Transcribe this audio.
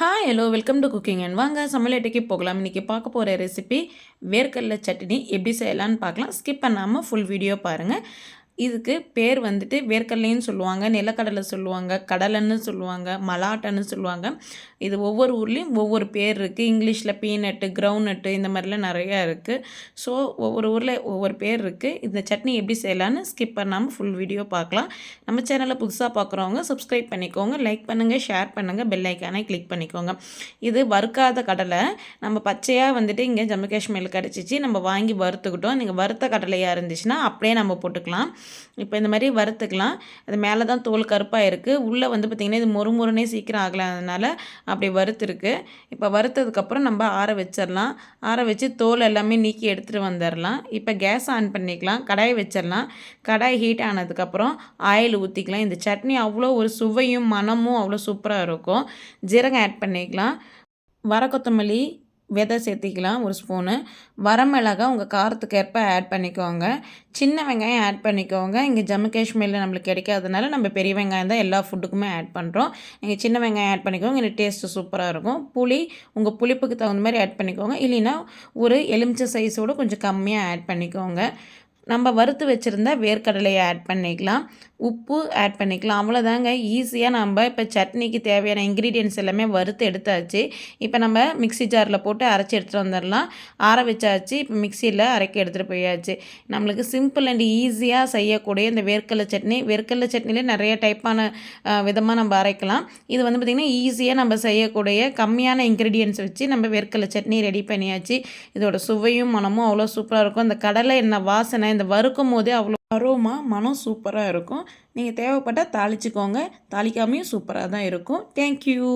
Hi hello welcome to cooking and வாங்க சமையலேட்டைக்கு போகலாம். இன்றைக்கி பார்க்க போகிற ரெசிபி வேர்க்கடலை சட்னி எப்படி செய்யலான்னு பார்க்கலாம். ஸ்கிப் பண்ணாமல் ஃபுல் வீடியோ பாருங்கள் இதுக்கு பேர் வந்துட்டு வேர்க்கடலைன்னு சொல்லுவாங்க நிலக்கடலை சொல்லுவாங்க கடலைன்னு சொல்லுவாங்க மலாட்டன்னு சொல்லுவாங்க. இது ஒவ்வொரு ஊர்லேயும் ஒவ்வொரு பேர் இருக்குது இங்கிலீஷில் பீனட்டு கிரவுண்ட் நட்டு இந்த மாதிரிலாம் நிறையா இருக்குது ஸோ ஒவ்வொரு ஊரில் ஒவ்வொரு பேர் இருக்குது இந்த சட்னி எப்படி செய்யலான்னு ஸ்கிப் பண்ணாமல் ஃபுல் வீடியோ பார்க்கலாம். நம்ம சேனலில் புதுசாக பார்க்குறவங்க சப்ஸ்கிரைப் பண்ணிக்கோங்க லைக் பண்ணுங்கள் ஷேர் பண்ணுங்கள் பெல் ஐக்கானை கிளிக் பண்ணிக்கோங்க. இது வறுக்காத கடலை. நம்ம பச்சையாக வந்துட்டு இங்கே ஜம்மு காஷ்மீரில் கிடச்சிச்சு. நம்ம வாங்கி வறுத்துக்கிட்டோம். நீங்கள் வறுத்த கடலையாக இருந்துச்சுன்னா அப்படியே நம்ம போட்டுக்கலாம். இப்போ இந்த மாதிரி வறுத்துக்கலாம். அது மேலே தான் தோல் கருப்பாக இருக்குது உள்ளே வந்து பார்த்திங்கன்னா இது மொறு மொறுனே சீக்கிரம் ஆகலாதனால அப்படி வறுத்துருக்கு. இப்போ வறுத்ததுக்கப்புறம் நம்ம ஆற வச்சிடலாம் ஆற வச்சு தோல் எல்லாமே நீக்கி எடுத்துகிட்டு வந்துடலாம் இப்போ கேஸ் ஆன் பண்ணிக்கலாம். கடாய் வச்சிடலாம் கடாய் ஹீட் ஆனதுக்கப்புறம் ஆயில் ஊற்றிக்கலாம் இந்த சட்னி அவ்வளோ ஒரு சுவையும் மனமும் அவ்வளோ சூப்பராக இருக்கும். ஜீரகம் ஆட் பண்ணிக்கலாம். வர கொத்தமல்லி விதை சேர்த்திக்கலாம் ஒரு ஸ்பூனு வரமிளகா உங்கள் காரத்துக்கு ஏற்ப ஆட் பண்ணிக்கோங்க. சின்ன வெங்காயம் ஆட் பண்ணிக்கோங்க. இங்கே ஜம்மு காஷ்மீரில் நம்மளுக்கு கிடைக்காதனால நம்ம பெரிய வெங்காயம் தான் எல்லா ஃபுட்டுக்குமே ஆட் பண்ணுறோம் நீங்கள் சின்ன வெங்காயம் ஆட் பண்ணிக்கோங்க இங்கே டேஸ்ட்டு சூப்பராக இருக்கும். புளி உங்கள் புளிப்புக்கு தகுந்த மாதிரி ஆட் பண்ணிக்கோங்க. இல்லைன்னா ஒரு எலுமிச்சை சைஸோடு கொஞ்சம் கம்மியாக ஆட் பண்ணிக்கோங்க. நம்ம வறுத்து வச்சுருந்த வேர்க்கடலையை ஆட் பண்ணிக்கலாம். உப்பு ஆட் பண்ணிக்கலாம். அவ்வளோதாங்க ஈஸியாக நம்ம இப்போ சட்னிக்கு தேவையான இன்க்ரீடியன்ஸ் எல்லாமே வறுத்து எடுத்தாச்சு. இப்போ நம்ம மிக்சி ஜாரில் போட்டு அரைச்சி எடுத்துகிட்டு வந்துடலாம். ஆற வச்சாச்சு. இப்போ மிக்சியில் அரைக்க எடுத்துகிட்டு போயாச்சு. நம்மளுக்கு சிம்பிள் அண்ட் ஈஸியாக செய்யக்கூடிய இந்த வேர்க்கடலை சட்னி வேர்க்கடலை சட்னிலே நிறைய டைப்பான விதமாக நம்ம அரைக்கலாம். இது வந்து பார்த்திங்கன்னா ஈஸியாக நம்ம செய்யக்கூடிய கம்மியான இன்க்ரீடியன்ஸ் வச்சு நம்ம வேர்க்கடலை சட்னி ரெடி பண்ணியாச்சு. இதோட சுவையும் மனமும் அவ்வளோ சூப்பராக இருக்கும். அந்த கடலை என்ன வாசனை இந்த வறுக்கும் போதே அவ்வளோ அரோமா மனம் சூப்பராக இருக்கும். நீங்கள் தேவைப்பட்டால் தாளிச்சிக்கோங்க. தாளிக்காமையும் சூப்பராக தான் இருக்கும். தேங்க்யூ